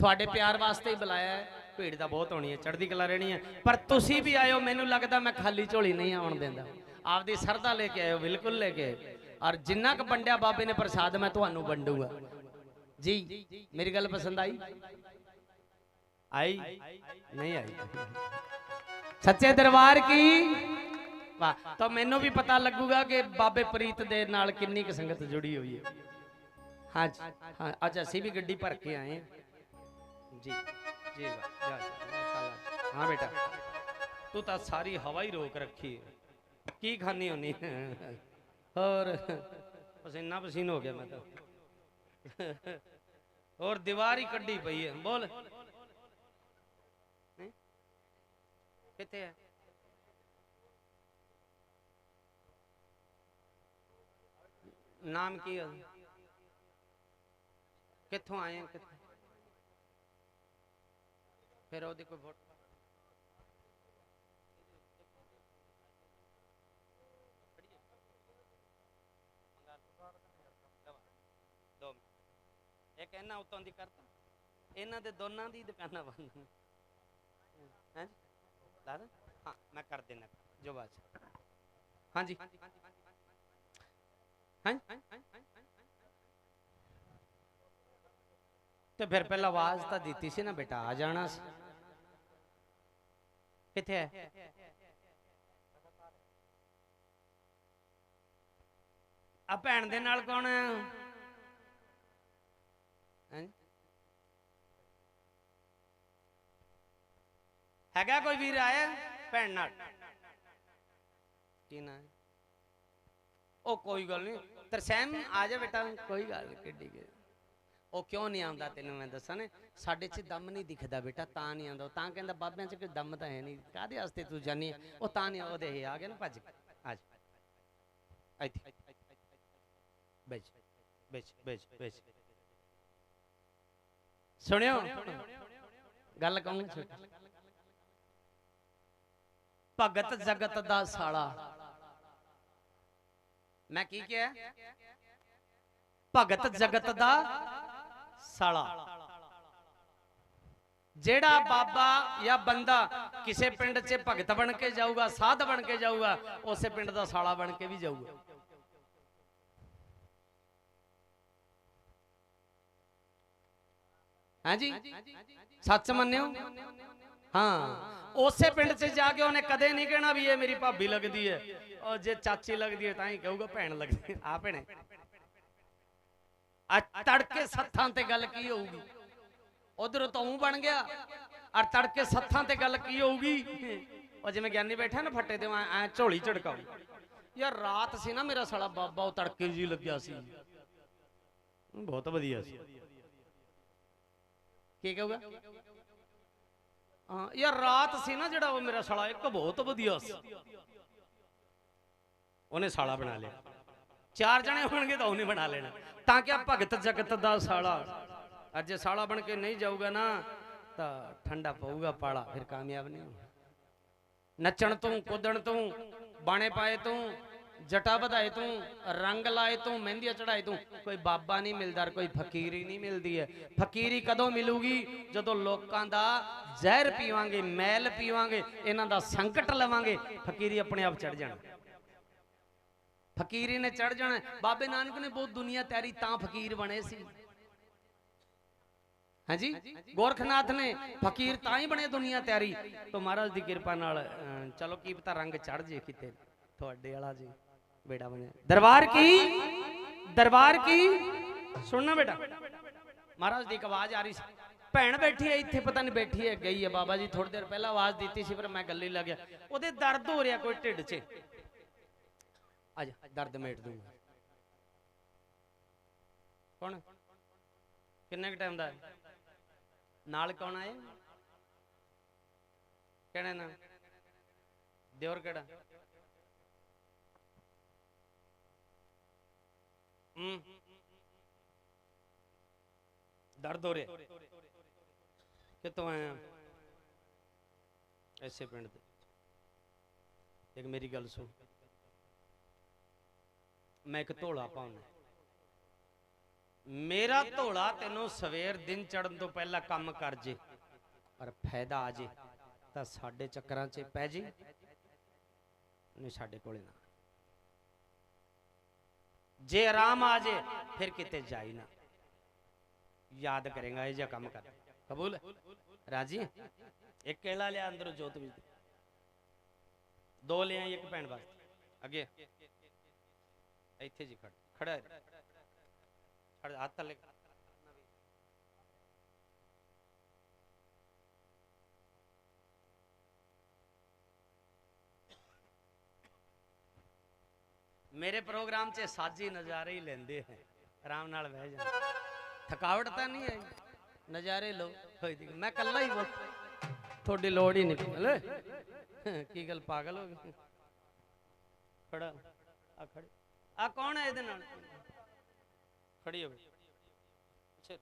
ਤੁਹਾਡੇ ਪਿਆਰ ਵਾਸਤੇ ਹੀ ਬੁਲਾਇਆ ਹੈ। ਭੀੜ ਤਾਂ ਬਹੁਤ ਹੋਣੀ ਹੈ, ਚੜ੍ਹਦੀ ਕਲਾ ਰਹਿਣੀ ਹੈ। ਪਰ ਤੁਸੀਂ ਵੀ ਆਇਓ, ਮੈਨੂੰ ਲੱਗਦਾ ਮੈਂ ਖਾਲੀ ਝੋਲੀ ਨਹੀਂ ਆਉਣ ਦਿੰਦਾ। ਆਪਦੀ ਸਰਦਾ ਲੈ ਕੇ ਆਇਓ, ਬਿਲਕੁਲ ਲੈ ਕੇ ਆਇਓ। ਔਰ ਜਿੰਨਾ ਕੁ ਵੰਡਿਆ ਬਾਬੇ ਨੇ ਪ੍ਰਸਾਦ, ਮੈਂ ਤੁਹਾਨੂੰ ਵੰਡੂਗਾ। ਜੀ ਮੇਰੀ ਗੱਲ ਪਸੰਦ ਆਈ? ਆਈ? ਨਹੀਂ ਆਈ। ਸੱਚੇ ਦਰਬਾਰ ਕੀ? ਵਾਹ ਤਾਂ ਮੈਨੂੰ ਵੀ ਪਤਾ ਲੱਗੂਗਾ ਕਿ ਬਾਬੇ ਪ੍ਰੀਤ ਦੇ ਨਾਲ ਕਿੰਨੀ ਕੁ ਸੰਗਤ ਜੁੜੀ ਹੋਈ ਹੈ। ਹਾਂਜੀ ਹਾਂ ਅੱਜ ਅਸੀਂ ਵੀ ਗੱਡੀ ਭਰ ਕੇ ਆਏ ਹਾਂ। ਜੀ ਜੀ ਵਾਹ, ਜਾ ਹਾਂ ਬੇਟਾ। ਤੂੰ ਤਾਂ ਸਾਰੀ ਹਵਾ ਹੀ ਰੋਕ ਰੱਖੀ ਕੀ ਖਾਣੀ ਹੁੰਨੀ? ਹੋਰ ਪਸੀਨਾ ਪਸੀਨ ਹੋ ਗਿਆ ਮੈਂ ਤਾਂ। ਹੋਰ ਦੀਵਾਰ ਹੀ ਕੱਢੀ ਪਈ ਹੈ। ਬੋਲ? ਕਿੱਥੇ ਹੈ? ਨਾਮ ਕੀ ਹੈ ਕਿੱਥੋਂ ਆਏ ਫਿਰ ਉਹਦੀ ਕੋਈ ਵੋਟ ਇੱਕ ਇਹਨਾਂ ਉਤੋਂ ਦੀ ਕਰਤਾ। ਇਹਨਾਂ ਦੇ ਦੋਨਾਂ ਦੀ ਦੁਕਾਨਾਂ ਬੰਦ ਨੇ। ਹੈ ਦਾਦਾ ਹਾਂ ਮੈਂ ਕਰ ਦੇਣਾ ਜੋ ਬਾਤ ਹਾਂਜੀ ਹਾਂਜੀ ਤੇ ਫਿਰ ਪਹਿਲਾਂ ਆਵਾਜ਼ ਤਾਂ ਦਿੱਤੀ ਸੀ ਨਾ ਬੇਟਾ ਆ ਜਾਣਾ ਸੀ। ਕਿੱਥੇ ਹੈ? ਆ ਭੈਣ ਦੇ ਨਾਲ ਕੌਣ ਹੈਂ? ਹੈਗਾ ਕੋਈ ਵੀਰ ਆਇਆ ਭੈਣ ਨਾਲ? ਕੀ ਨਾ ਉਹ ਕੋਈ ਗੱਲ ਨਹੀਂ। ਤਰਸੈਮ, ਆ ਜਾ ਬੇਟਾ, ਕੋਈ ਗੱਲ ਕਿੱਡੀ ਕੇ। ਉਹ ਕਿਉਂ ਨਹੀਂ ਆਉਂਦਾ ਤੈਨੂੰ ਮੈਂ ਦੱਸਾਂ ਨੇ? ਸਾਡੇ 'ਚ ਦਮ ਨਹੀਂ ਦਿਖਦਾ ਬੇਟਾ, ਤਾਂ ਨਹੀਂ ਆਉਂਦਾ। ਤਾਂ ਕਹਿੰਦਾ, ਬਾਬਿਆਂ 'ਚ ਕੋਈ ਦਮ ਤਾਂ ਹੈ ਨਹੀਂ। ਕਾਦੇ ਵਾਸਤੇ ਤੂੰ ਜਾਨੀ ਉਹ ਤਾਂ ਨਹੀਂ ਉਹਦੇ ਆ ਗਿਆ ਨਾ, ਭੱਜ। ਕੇ। ਇੱਥੇ। ਬੈਠ ਬੈਠ ਬੈਠ ਬੈਠ। ਸੁਣਿਓ? ਗੱਲ ਕਹੂੰ ਭਗਤ ਜਗਤ ਦਾ ਸਾਲਾ। ਮੈਂ ਕੀ ਕਿਹਾ? ਭਗਤ ਜਗਤ ਦਾ ਸਾਲਾ। ਜਿਹੜਾ ਬਾਬਾ ਜਾਂ ਬੰਦਾ ਕਿਸੇ ਪਿੰਡ 'ਚ ਭਗਤ ਬਣ ਕੇ ਜਾਊਗਾ ਸਾਧ ਬਣ ਕੇ ਜਾਊਗਾ ਉਸੇ ਪਿੰਡ ਦਾ ਸਾਲਾ ਬਣ ਕੇ ਵੀ ਜਾਊਗਾ। ਹਾਂਜੀ? ਸੱਚ ਮੰਨਿਓ? ਹਾਂ ਉਸੇ ਪਿੰਡ 'ਚ ਜਾ ਕੇ ਉਹਨੇ ਕਦੇ ਨਹੀਂ ਕਹਿਣਾ ਵੀ ਇਹ ਮੇਰੀ ਭਾਬੀ ਲੱਗਦੀ ਹੈ। ਉਹ ਜੇ ਚਾਚੀ ਲੱਗਦੀ ਹੈ ਤਾਂ ਹੀ ਕਹੂਗਾ ਭੈਣ ਲੱਗਦੀ ਆ ਭੈਣੇ। ਆ ਤੜਕੇ ਸੱਥਾਂ ਤੇ ਗੱਲ ਕੀ ਹੋਊਗੀ? ਉਧਰ ਤੂੰ ਬਣ ਗਿਆ। ਔਰ ਤੜਕੇ ਸੱਥਾਂ ਤੇ ਗੱਲ ਕੀ ਹੋਊਗੀ? ਉਹ ਜਿਵੇਂ ਗਿਆਨੀ ਬੈਠਾ ਨਾ ਫੱਟੇ ਤੇ ਐ ਝੋਲੀ ਝੜਕਾਉ ਯਾਰ ਰਾਤ ਸੀ ਨਾ ਮੇਰਾ ਸਾਲਾ ਬਾਬਾ ਉਹ ਤੜਕੇ ਜੀ ਲੱਗਿਆ ਸੀ। ਬਹੁਤ ਵਧੀਆ ਸੀ। ਕੀ ਕਹੂਗਾ? ਹਾਂ, ਯਾਰ ਰਾਤ ਸੀ ਨਾ ਜਿਹੜਾ ਉਹ ਮੇਰਾ ਸਾਲਾ, ਇੱਕ ਬਹੁਤ ਵਧੀਆ ਸੀ। ਉਹਨੇ ਸਾਲਾ ਬਣਾ ਲਿਆ। ਚਾਰ ਜਣੇ ਹੋਣਗੇ ਤਾਂ ਉਹਨੇ ਬਣਾ ਲੈਣਾ। ਤਾਂ ਕਿ ਆ ਭਗਤ ਜਗਤ ਦਾ ਸਾਲਾ, ਅੱਜ ਸਾਲਾ ਬਣ ਕੇ ਨਹੀਂ ਜਾਊਗਾ ਨਾ, ਤਾਂ ਠੰਡਾ ਪਊਗਾ ਪਾਲਾ, ਫਿਰ ਕਾਮਯਾਬ ਨਹੀਂ ਹੋਣਾ ਨੱਚਣ ਤੋਂ, ਕੁੱਦਣ ਤੋਂ, ਬਾਣੇ ਪਾਏ ਤੋਂ ਜਟਾ ਵਧਾਏ ਤੂੰ, ਰੰਗ ਲਾਏ ਤੂੰ, ਮਹਿੰਦੀਆਂ ਚੜਾਏ ਤੂੰ। ਕੋਈ ਬਾਬਾ ਨਹੀਂ ਮਿਲਦਾ, ਕੋਈ ਫਕੀਰੀ ਨਹੀਂ ਮਿਲਦੀ ਹੈ। ਫਕੀਰੀ ਕਦੋਂ ਮਿਲੂਗੀ? ਜਦੋਂ ਲੋਕਾਂ ਦਾ ਜ਼ਹਿਰ ਪੀਵਾਂਗੇ, ਮੈਲ ਪੀਵਾਂਗੇ, ਇਹਨਾਂ ਦਾ ਸੰਕਟ ਲਵਾਂਗੇ। ਫਕੀਰੀ ਆਪਣੇ ਆਪ ਚੜ ਜਾਣਾ। ਫਕੀਰੀ ਨੇ ਚੜ ਜਾਣਾ ਬਾਬੇ ਨਾਨਕ ਨੇ ਬਹੁਤ ਦੁਨੀਆ ਤਿਆਰੀ ਤਾਂ ਫਕੀਰ ਬਣੇ ਸੀ। ਹਾਂਜੀ? ਗੋਰਖਨਾਥ ਨੇ ਫਕੀਰ ਤਾਂ ਹੀ ਬਣੇ ਦੁਨੀਆ ਤਿਆਰੀ। ਤੋਂ ਮਹਾਰਾਜ ਦੀ ਕਿਰਪਾ ਨਾਲ ਚਲੋ ਕੀ ਪਤਾ ਰੰਗ ਚੜ ਜੇ ਕਿਤੇ, ਤੁਹਾਡੇ ਵਾਲਾ ਜੀ। ਬੇੜਾ ਬਣਿਆ। ਦਰਬਾਰ ਕੀ? ਦਰਬਾਰ ਕੀ? ਸੁਣਨਾ ਬੇਟਾ। ਮਹਾਰਾਜ ਦੀ ਇੱਕ ਆਵਾਜ਼ ਆ ਰਹੀ ਸੀ। ਭੈਣ ਬੈਠੀ ਹੈ, ਇੱਥੇ ਪਤਾ ਨਹੀਂ ਬੈਠੀ ਹੈ, ਗਈ ਹੈ। ਬਾਬਾ ਜੀ ਥੋੜੀ ਦੇਰ ਪਹਿਲਾਂ ਆਵਾਜ਼ ਦਿੱਤੀ ਸੀ ਪਰ ਮੈਂ ਗੱਲੇ ਲੱਗ ਗਿਆ। ਉਹਦੇ ਦਰਦ ਹੋ ਰਿਹਾ ਕੋਈ ਢਿੱਡ 'ਚ। ਅੱਜ ਦਰਦ ਮੇਟ ਦੂੰਗਾ। ਕੌਣ? ਕਿੰਨੇ ਕ ਟਾਈਮ ਦਾ ਨਾਲ ਕੌਣ ਆਏ ਕਿਹੜਾ ਨਾ ਦਿਓਰ ਕਿਹੜਾ? ਹੂੰ। ਦਰਦ ਹੋ ਰਿਹਾ। ਕਿੱਥੋਂ ਆਇਆ? ਐਸੇ ਪਿੰਡ ਦੇ ਇੱਕ ਮੇਰੀ ਗੱਲ ਸੁਣ। ਮੈਂ ਇੱਕ ਧੋਲਾ ਪਾਉਣਾ ਮੇਰਾ ਧੋਲਾ ਤੈਨੂੰ ਸਵੇਰ ਦਿਨ ਚੜਨ ਤੋਂ ਪਹਿਲਾਂ ਕੰਮ ਕਰ ਜੇ। ਪਰ ਫਾਇਦਾ ਆ ਜੇ ਤਾਂ ਸਾਡੇ ਚੱਕਰਾਂ 'ਚ ਪੈ ਜੇ। ਨਹੀਂ, ਸਾਡੇ ਕੋਲੇ ਨਾ। ਜੇ ਆਰਾਮ ਆ ਜੇ, ਫਿਰ ਕਿਤੇ ਜਾਈ ਨਾ। ਯਾਦ ਕਰੇਗਾ, ਇਹ ਜਿਹਾ ਕੰਮ ਕਰ। ਕਬੂਲ? ਰਾਜੀ? ਇੱਕ ਕੇਲਾ ਲਿਆ ਅੰਦਰੋਂ ਜੋਤ ਵਿੱਚ ਦੋ ਲਿਆ ਇੱਕ ਭੈਣ ਵਾਸਤੇ। ਅੱਗੇ। ਇੱਥੇ ਜੀ ਖੜ ਖੜਾ, ਹੱਥ ਥੱਲੇ। ਮੇਰੇ ਪ੍ਰੋਗਰਾਮ 'ਚ ਸਾਜੀ ਨਜ਼ਾਰੇ ਹੀ ਲੈਂਦੇ ਹੈ ਆਰਾਮ ਨਾਲ ਬਹਿ ਜਾਂਦੇ ਥਕਾਵਟ ਤਾਂ ਨਹੀਂ ਆਈ? ਨਜ਼ਾਰੇ ਲਓ। ਮੈਂ ਕੱਲਾ ਹੀ ਬੋਲ ਤੁਹਾਡੀ ਲੋੜ ਹੀ ਨਹੀਂ ਕੀ ਗੱਲ ਪਾਗਲ ਹੋ ਗਈ ਖੜਾ। ਆ ਖੜੀ। ਆ ਕੌਣ ਹੈ ਇਹਦੇ ਨਾਲ? ਖੜੀ ਹੋ ਅੱਛਾ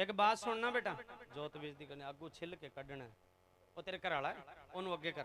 ਇੱਕ ਬਾਤ ਸੁਣਨਾ ਬੇਟਾ। ਜੋਤ ਵਿੱਚ ਦੀ ਕਨੇ ਅੱਗੂ ਛਿੱਲ ਕੇ ਕੱਢਣਾ। ਉਹ ਤੇਰੇ ਘਰ ਵਾਲਾ ਉਹਨੂੰ ਅੱਗੇ ਕਰ।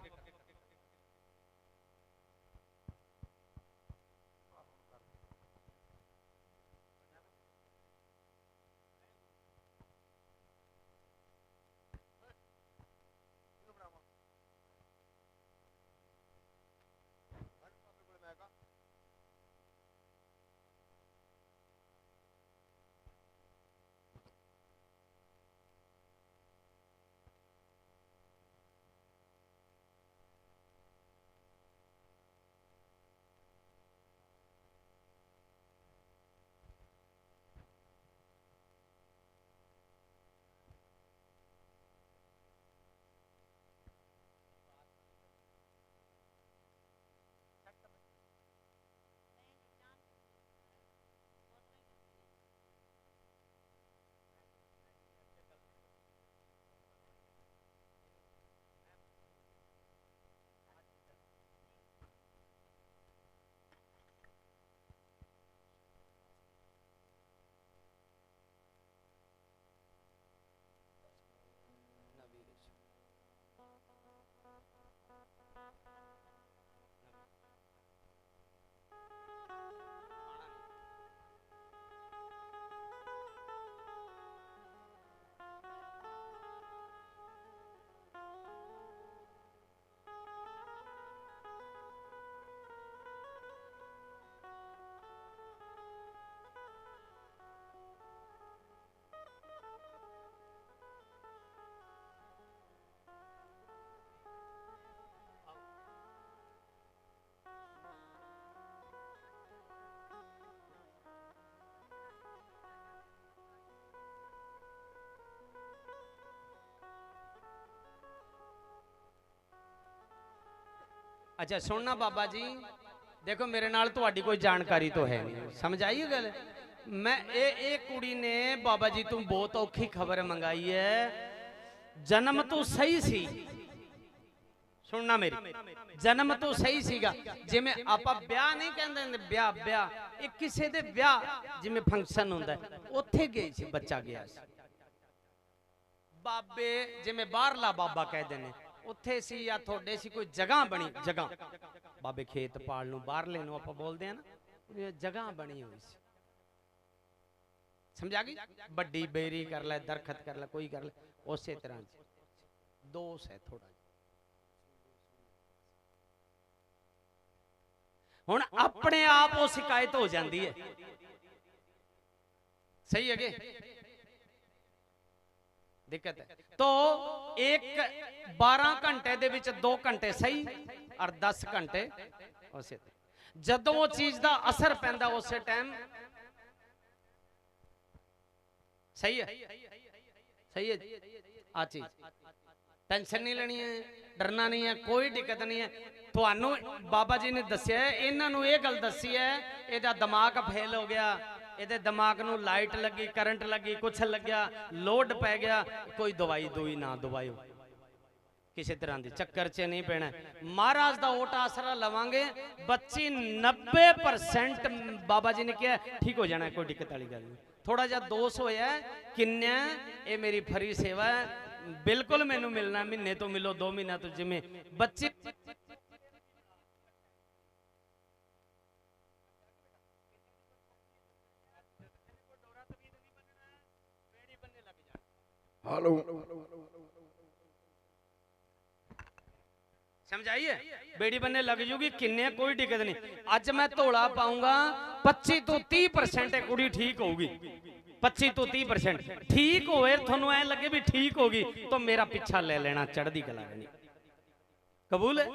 ਅੱਛਾ, ਸੁਣਨਾ ਬਾਬਾ ਜੀ। ਦੇਖੋ, ਮੇਰੇ ਨਾਲ ਤੁਹਾਡੀ ਕੋਈ ਜਾਣਕਾਰੀ ਤੋਂ ਹੈ ਨਹੀਂ। ਸਮਝ ਆਈ ਗੱਲ? ਮੈਂ, ਇਹ ਇਹ ਕੁੜੀ ਨੇ ਬਾਬਾ ਜੀ ਤੋਂ ਬਹੁਤ ਔਖੀ ਖਬਰ ਮੰਗਾਈ ਹੈ। ਜਨਮ ਤੋਂ ਸਹੀ ਸੀ। ਸੁਣਨਾ ਮੇਰੀ। ਜਨਮ ਤੋਂ ਸਹੀ ਸੀਗਾ। ਜਿਵੇਂ ਆਪਾਂ ਵਿਆਹ ਨਹੀਂ ਕਹਿੰਦੇ ਵਿਆਹ ਵਿਆਹ। ਇਹ ਕਿਸੇ ਦੇ ਵਿਆਹ, ਜਿਵੇਂ ਫੰਕਸ਼ਨ ਹੁੰਦਾ ਉੱਥੇ ਗਈ ਸੀ, ਬੱਚਾ ਗਿਆ ਸੀ। ਬਾਬੇ, ਜਿਵੇਂ ਬਾਹਰਲਾ ਬਾਬਾ ਕਹਿੰਦੇ ਨੇ। ਉੱਥੇ ਸੀ ਜਾਂ ਤੁਹਾਡੇ ਸੀ, ਕੋਈ ਜਗ੍ਹਾ ਬਣੀ, ਜਗ੍ਹਾ। ਬਾਬੇ ਖੇਤ ਪਾਲ ਨੂੰ, ਬਾਹਰਲੇ ਨੂੰ ਆਪਾਂ ਬੋਲਦੇ ਆ ਨਾ ਜਗ੍ਹਾ ਬਣੀ ਹੋਈ ਸੀ। ਸਮਝਾ ਗਈ? ਵੱਡੀ ਬੇਰੀ ਕਰ ਲੈ, ਦਰਖਤ ਕਰ ਲੈ, ਕੋਈ ਕਰ ਲੈ, ਉਸੇ ਤਰ੍ਹਾਂ ਦੋਸ ਹੈ ਥੋੜਾ ਹੁਣ ਆਪਣੇ ਆਪ ਉਹ ਸ਼ਿਕਾਇਤ ਹੋ ਜਾਂਦੀ ਹੈ। ਸਹੀ ਹੈਗੇ ਦਿੱਕਤ ਹੈ। ਤੋ ਇੱਕ 12 ਘੰਟੇ ਦੇ ਵਿੱਚ 2 ਘੰਟੇ ਸਹੀ ਔਰ 10 ਘੰਟੇ ਉਸੇ ਤੇ। ਜਦੋਂ ਉਹ ਚੀਜ਼ ਦਾ ਅਸਰ ਪੈਂਦਾ ਉਸੇ ਟਾਈਮ ਸਹੀ ਹੈ? ਸਹੀ ਹੈ ਆ ਚੀਜ਼। ਟੈਨਸ਼ਨ ਨਹੀਂ ਲੈਣੀ ਹੈ, ਡਰਨਾ ਨਹੀਂ ਹੈ, ਕੋਈ ਦਿੱਕਤ ਨਹੀਂ ਹੈ। ਤੁਹਾਨੂੰ ਬਾਬਾ ਜੀ ਨੇ ਦੱਸਿਆ ਇਹਨਾਂ ਨੂੰ ਇਹ ਗੱਲ ਦੱਸੀ ਹੈ, ਇਹਦਾ ਦਿਮਾਗ ਫੇਲ ਹੋ ਗਿਆ। ਇਹਦੇ ਦਿਮਾਗ ਨੂੰ ਲਾਈਟ ਲੱਗੀ ਕਰੰਟ ਲੱਗੀ ਕੁਛ ਲੱਗਿਆ ਲੋਡ ਪੈ ਗਿਆ ਕੋਈ ਦਵਾਈ ਦੋਈ ਨਾ ਦਵਾਇਓ। ਕਿਸੇ ਤਰ੍ਹਾਂ ਦੀ ਚੱਕਰ 'ਚ ਨਹੀਂ ਪੈਣਾ। ਮਹਾਰਾਜ ਦਾ ਓਟ ਆਸਰਾ ਲਵਾਂਗੇ ਬੱਚੀ 90% ਬਾਬਾ ਜੀ ਨੇ ਕਿਹਾ ਠੀਕ ਹੋ ਜਾਣਾ ਕੋਈ ਦਿੱਕਤ ਵਾਲੀ ਗੱਲ ਨਹੀਂ। ਥੋੜਾ ਜਿਹਾ ਦੋਸ਼ ਹੋਇਆ ਹੈ, ਕਿੰਨਾ ਇਹ ਮੇਰੀ ਫਰੀ ਸੇਵਾ ਹੈ। ਬਿਲਕੁਲ ਮੈਨੂੰ ਮਿਲਣਾ ਮਹੀਨੇ ਤੋਂ ਮਿਲੋ 2 ਮਹੀਨਾ ਤੋਂ ਜਿਵੇਂ ਬੱਚੇ हेलो ਸਮਝਾਈਏ? ਬੇੜੀ ਬੰਨੇ ਲੱਗ ਜੂਗੀ, ਕਿੰਨੇ ਕੋਈ ਦਿੱਕਤ ਨਹੀਂ। ਅੱਜ ਮੈਂ ਧੋਲਾ ਪਾਉਂਗਾ 25 ਤੋਂ 30% ਕੁੜੀ ਠੀਕ ਹੋਊਗੀ। 25 ਤੋਂ 30% ਠੀਕ ਹੋਵੇ, ਤੁਹਾਨੂੰ ਐ ਲੱਗੇ ਵੀ ਠੀਕ ਹੋਗੀ ਤਾਂ ਮੇਰਾ ਪਿੱਛਾ ਲੈ ਲੈਣਾ, ਚੜ੍ਹਦੀ ਕਲਾ ਨਹੀਂ। ਕਬੂਲ ਹੈ?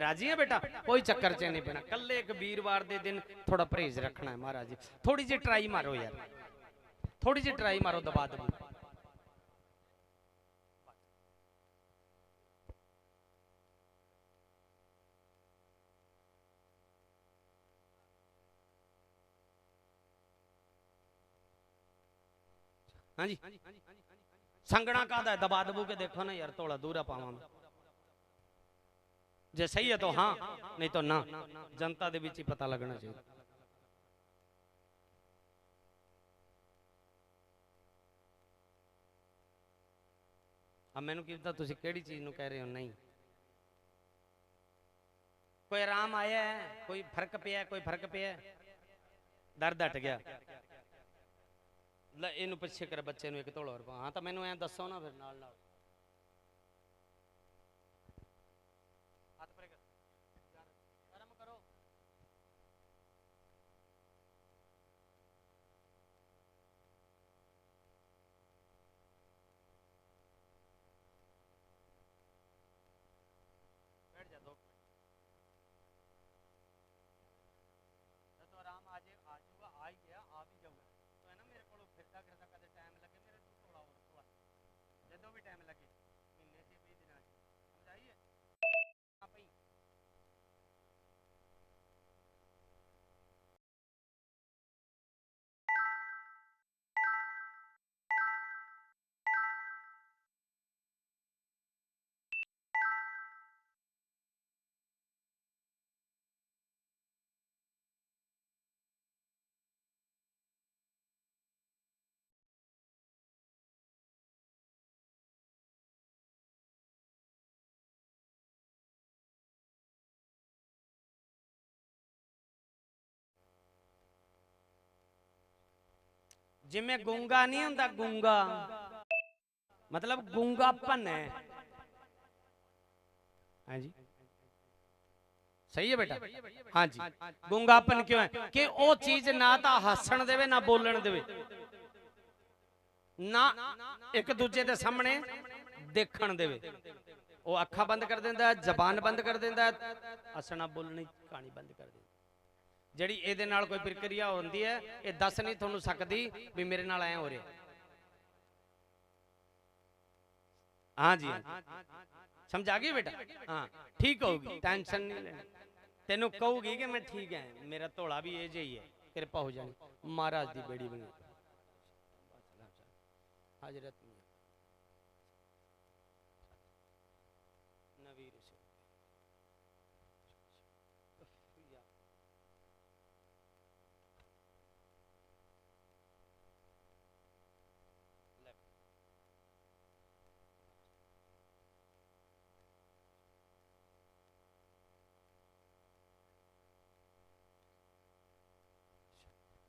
ਰਾਜੀ ਹੈ ਬੇਟਾ? ਕੋਈ ਚੱਕਰ ਚ ਨਹੀਂ ਪੈਣਾ। ਕੱਲੇ ਇੱਕ ਵੀਰਵਾਰ ਦੇ ਦਿਨ ਥੋੜਾ ਪਰਹੇਜ਼ ਰੱਖਣਾ ਹੈ ਮਹਾਰਾਜ ਜੀ। ਥੋੜੀ ਜਿਹੀ ਟਰਾਈ ਮਾਰੋ ਯਾਰ। ਥੋੜੀ ਜਿਹੀ ਟਰਾਈ ਮਾਰੋ, ਦਬਾ ਦਬੂ। ਹਾਂਜੀ। ਸੰਗਣਾ ਕਾਦਾ ਦਬਾ ਦਬੂ ਕੇ ਦੇਖੋ ਨਾ ਯਾਰ ਥੋੜਾ ਦੂਰਾ ਪਾਵਾਂ ਜੇ ਸਹੀ ਹੈ ਤਾਂ ਹਾਂ, ਨਹੀਂ ਤਾਂ ਨਾ। ਜਨਤਾ ਦੇ ਵਿੱਚ ਹੀ ਪਤਾ ਲੱਗਣਾ ਚਾਹੀਦਾ। ਆ ਮੈਨੂੰ ਕੀ ਪਤਾ ਤੁਸੀਂ ਕਿਹੜੀ ਚੀਜ਼ ਨੂੰ ਕਹਿ ਰਹੇ ਹੋ, ਨਹੀਂ। ਕੋਈ ਆਰਾਮ ਆਇਆ ਹੈ? ਕੋਈ ਫ਼ਰਕ ਪਿਆ ਕੋਈ ਫ਼ਰਕ ਪਿਆ ਦਰਦ ਹਟ ਗਿਆ। ਲੈ, ਇਹਨੂੰ ਪਿੱਛੇ ਕਰ ਬੱਚੇ ਨੂੰ ਇੱਕ ਧੋਲਾ ਹੋਰ ਪਾ ਹਾਂ, ਤਾਂ ਮੈਨੂੰ ਐਂ ਦੱਸੋ ਨਾ ਫਿਰ ਨਾਲ ਨਾਲ ਜਿਵੇਂ ਗੂੰਗਾ ਨਹੀਂ ਹੁੰਦਾ, ਗੂੰਗਾ। ਮਤਲਬ ਗੂੰਗਾਪਨ ਹੈ। ਹਾਂਜੀ। ਸਹੀ ਹੈ ਬੇਟਾ? ਹਾਂਜੀ। ਗੁੰਗਾਪਨ ਕਿਉਂ ਹੈ? ਕਿ ਉਹ ਚੀਜ਼ ਨਾ ਤਾਂ ਹੱਸਣ ਦੇਵੇ, ਨਾ ਬੋਲਣ ਦੇਵੇ। ਨਾ ਇੱਕ ਦੂਜੇ ਦੇ ਸਾਹਮਣੇ ਦੇਖਣ ਦੇਵੇ। ਉਹ ਅੱਖਾਂ ਬੰਦ ਕਰ ਦਿੰਦਾ ਹੈ ਜ਼ਬਾਨ ਬੰਦ ਕਰ ਦਿੰਦਾ। ਹੱਸਣਾ, ਬੋਲਣੀ ਕਹਾਣੀ ਬੰਦ ਕਰ ਦਿੰਦਾ। ਜਿਹੜੀ ਇਹਦੇ ਨਾਲ ਕੋਈ ਪ੍ਰਕਿਰਿਆ ਹੁੰਦੀ ਹੈ, ਇਹ ਦੱਸ ਨਹੀਂ ਤੁਹਾਨੂੰ ਸਕਦੀ ਵੀ ਮੇਰੇ ਨਾਲ ਐ ਹੋ ਰਿਹਾ। ਹਾਂ ਜੀ ਸਮਝਾ ਗਈ ਬੇਟਾ? ਹਾਂ, ਠੀਕ ਹੋਊਗੀ ਟੈਨਸ਼ਨ ਨਹੀਂ ਲੈਣੀ। ਤੈਨੂੰ ਕਹੂਗੀ ਕਿ ਮੈਂ ਠੀਕ ਹਾਂ ਮੇਰਾ ਧੋਲਾ ਵੀ ਇਹ ਜਿਹੀ ਹੈ ਕਿਰਪਾ ਹੋ ਜਾਣੀ। ਮਹਾਰਾਜ ਦੀ ਬੇੜੀ ਬਣੀ। ਹਾਜ਼ਰਤ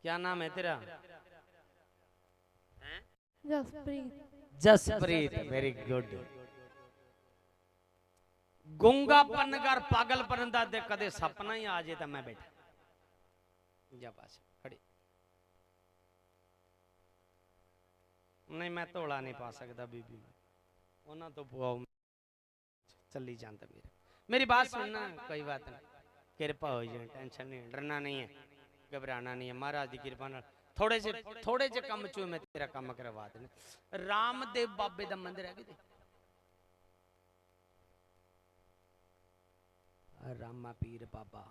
क्या नाम है तेरा ਜਸਪ੍ਰੀਤ ਜਸਪ੍ਰੀਤ ਵੈਰੀ ਗੁੱਡ ਗੁੰਗਾਪਨ ਕਰ ਪਾਗਲਪਨ ਦਾ ਤੇ ਕਦੇ ਸੁਪਨਾ ਹੀ ਆ ਜੇ ਤਾਂ ਮੈਂ ਬੈਠਾ ਜਾ ਪਾਸ ਖੜੇ ਨਹੀਂ ਮੈਂ ਧੋਲਾ ਨਹੀਂ ਪਾ ਸਕਦਾ ਬੀਬੀ ਨੂੰ। ਉਹਨਾਂ ਤੋਂ ਪਵਾਓ ਚੱਲੀ ਜਾਂਦਾ ਮੇਰਾ ਮੇਰੀ ਬਾਤ ਸੁਣਨਾ ਕੋਈ ਬਾਤ ਨਹੀਂ ਕਿਰਪਾ ਹੋ ਜਾਏ ਟੈਨਸ਼ਨ ਨਹੀਂ ਡਰਨਾ ਨਹੀਂ ਹੈ ਘਬਰਾਣਾ ਨਹੀਂ ਹੈ ਮਹਾਰਾਜ ਦੀ ਕਿਰਪਾ ਨਾਲ ਥੋੜੇ ਜਿਹੇ ਥੋੜੇ ਜਿਹੇ ਕੰਮ ਚੋਂ ਮੈਂ ਤੇਰਾ ਕੰਮ ਕਰਵਾ ਦੇਣਾ ਰਾਮਦੇਵ ਬਾਬੇ ਦਾ ਮੰਦਿਰ ਹੈ ਕਿਤੇ ਰਾਮਾ ਪੀਰ ਬਾਬਾ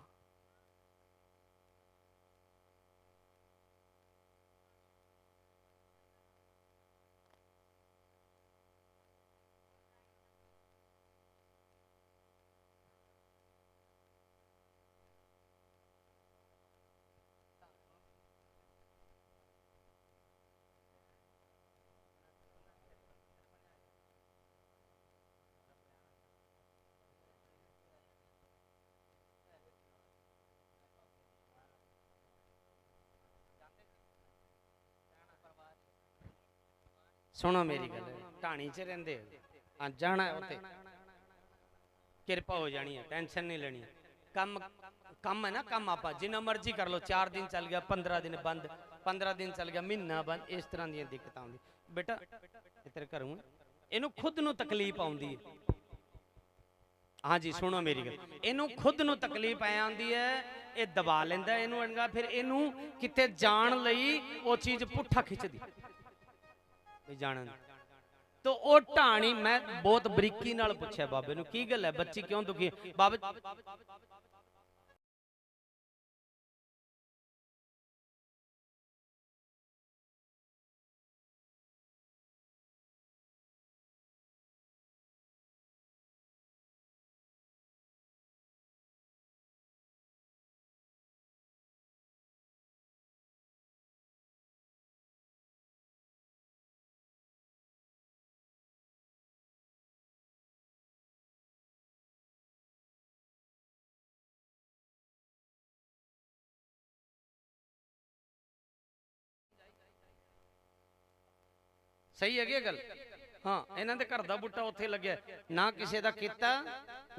ਸੁਣੋ ਮੇਰੀ ਗੱਲ, ਢਾਣੀ 'ਚ ਰਹਿੰਦੇ ਹੋ, ਜਾਣਾ ਉੱਥੇ। ਕਿਰਪਾ ਹੋ ਜਾਣੀ ਹੈ, ਟੈਨਸ਼ਨ ਨਹੀਂ ਲੈਣੀ। ਕੰਮ ਕੰਮ ਹੈ ਨਾ, ਕੰਮ ਆਪਾਂ, ਜਿੰਨਾ ਮਰਜ਼ੀ ਕਰ ਲਓ 4 ਦਿਨ ਚੱਲ ਗਿਆ 15 ਦਿਨ ਬੰਦ 15 ਦਿਨ ਚੱਲ ਗਿਆ, ਮਹੀਨਾ ਬੰਦ, ਇਸ ਤਰ੍ਹਾਂ ਦੀਆਂ ਦਿੱਕਤਾਂ ਆਉਂਦੀ ਬੇਟਾ, ਇਹ ਤੇਰੇ ਘਰੋਂ ਇਹਨੂੰ ਖੁਦ ਨੂੰ ਤਕਲੀਫ ਆਉਂਦੀ ਹੈ। ਹਾਂਜੀ ਸੁਣੋ ਮੇਰੀ ਗੱਲ। ਇਹਨੂੰ ਖੁਦ ਨੂੰ ਤਕਲੀਫ ਆ ਆਉਂਦੀ ਹੈ, ਇਹ ਦਬਾ ਲੈਂਦਾ ਇਹਨੂੰ ਅਣਗਾ, ਫਿਰ ਇਹਨੂੰ ਕਿਤੇ ਜਾਣ ਲਈ ਉਹ ਚੀਜ਼ ਪੁੱਠਾ ਖਿੱਚਦੀ। ਵੀ ਜਾਣਨ। ਤੋ ਉਹ ਢਾਣੀ ਮੈਂ ਬਹੁਤ ਬਰੀਕੀ ਨਾਲ ਪੁੱਛਿਆ ਬਾਬੇ ਨੂੰ, ਕੀ ਗੱਲ ਹੈ? ਬੱਚੀ ਕਿਉਂ ਦੁਖੀ ਬਾਬੇ ਸਹੀ ਹੈਗੀ ਇਹ ਗੱਲ? ਹਾਂ, ਇਹਨਾਂ ਦੇ ਘਰ ਦਾ ਬੂਟਾ ਉੱਥੇ ਲੱਗਿਆ। ਨਾ ਕਿਸੇ ਦਾ ਕੀਤਾ,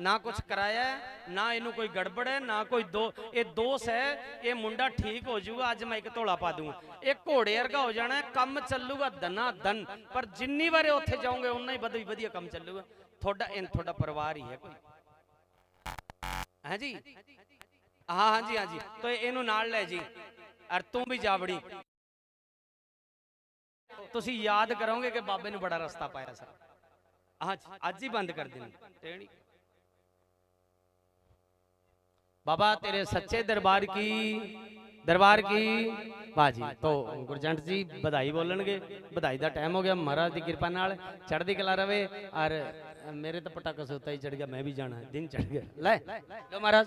ਨਾ ਕੁਝ ਕਰਾਇਆ, ਨਾ ਇਹਨੂੰ ਕੋਈ ਗੜਬੜ ਹੈ, ਨਾ ਕੋਈ ਦੋ ਇਹ ਦੋਸ ਹੈ, ਇਹ ਮੁੰਡਾ ਠੀਕ ਹੋ ਜਾਊਗਾ, ਅੱਜ ਮੈਂ ਇੱਕ ਧੋਲਾ ਪਾ ਦੂੰਗਾ। ਇਹ ਘੋੜੇ ਵਰਗਾ ਹੋ ਜਾਣਾ, ਕੰਮ ਚੱਲੂਗਾ ਦਨਾ ਦਨ ਪਰ ਜਿੰਨੀ ਵਾਰੇ ਉੱਥੇ ਜਾਓਗੇ ਉਨਾ ਹੀ ਵਧੀਆ ਵਧੀਆ ਕੰਮ ਚੱਲੂਗਾ। ਤੁਹਾਡਾ ਇਹ ਤੁਹਾਡਾ ਪਰਿਵਾਰ ਹੀ ਹੈ ਕੋਈ। ਹੈ ਹਾਂ ਹਾਂਜੀ ਹਾਂਜੀ ਤੋ ਇਹਨੂੰ ਨਾਲ ਲੈ ਜੀ। ਅਰ ਤੂੰ ਵੀ ਜਾਵੜੀ ਤੁਸੀਂ ਯਾਦ ਕਰੋਗੇ ਕਿ ਬਾਬੇ ਨੂੰ ਬੜਾ ਰਸਤਾ ਪਾਇਆ ਸਰ। ਅੱਜ ਅੱਜ ਹੀ ਬੰਦ ਕਰ ਦੇਣੀ। ਟੇਣੀ ਬਾਬਾ ਤੇਰੇ ਸੱਚੇ ਦਰਬਾਰ ਕੀ ਦਰਬਾਰ ਕੀ? ਬਾਜੀ ਤੋ ਗੁਰਜੰਟ ਜੀ ਵਧਾਈ ਬੋਲਣਗੇ। ਵਧਾਈ ਦਾ ਟਾਈਮ ਹੋ ਗਿਆ ਮਹਾਰਾਜ ਦੀ ਕਿਰਪਾ ਨਾਲ ਚੜ੍ਹਦੀ ਕਲਾ ਰਵੇ। ਔਰ ਮੇਰੇ ਤਾਂ ਪਟਾਕਾ ਸੋਤਾ ਹੀ ਚੜ ਗਿਆ ਮੈਂ ਵੀ ਜਾਣਾ ਦਿਨ ਚੜ ਗਿਆ। ਲੈ ਲੋ ਮਹਾਰਾਜ।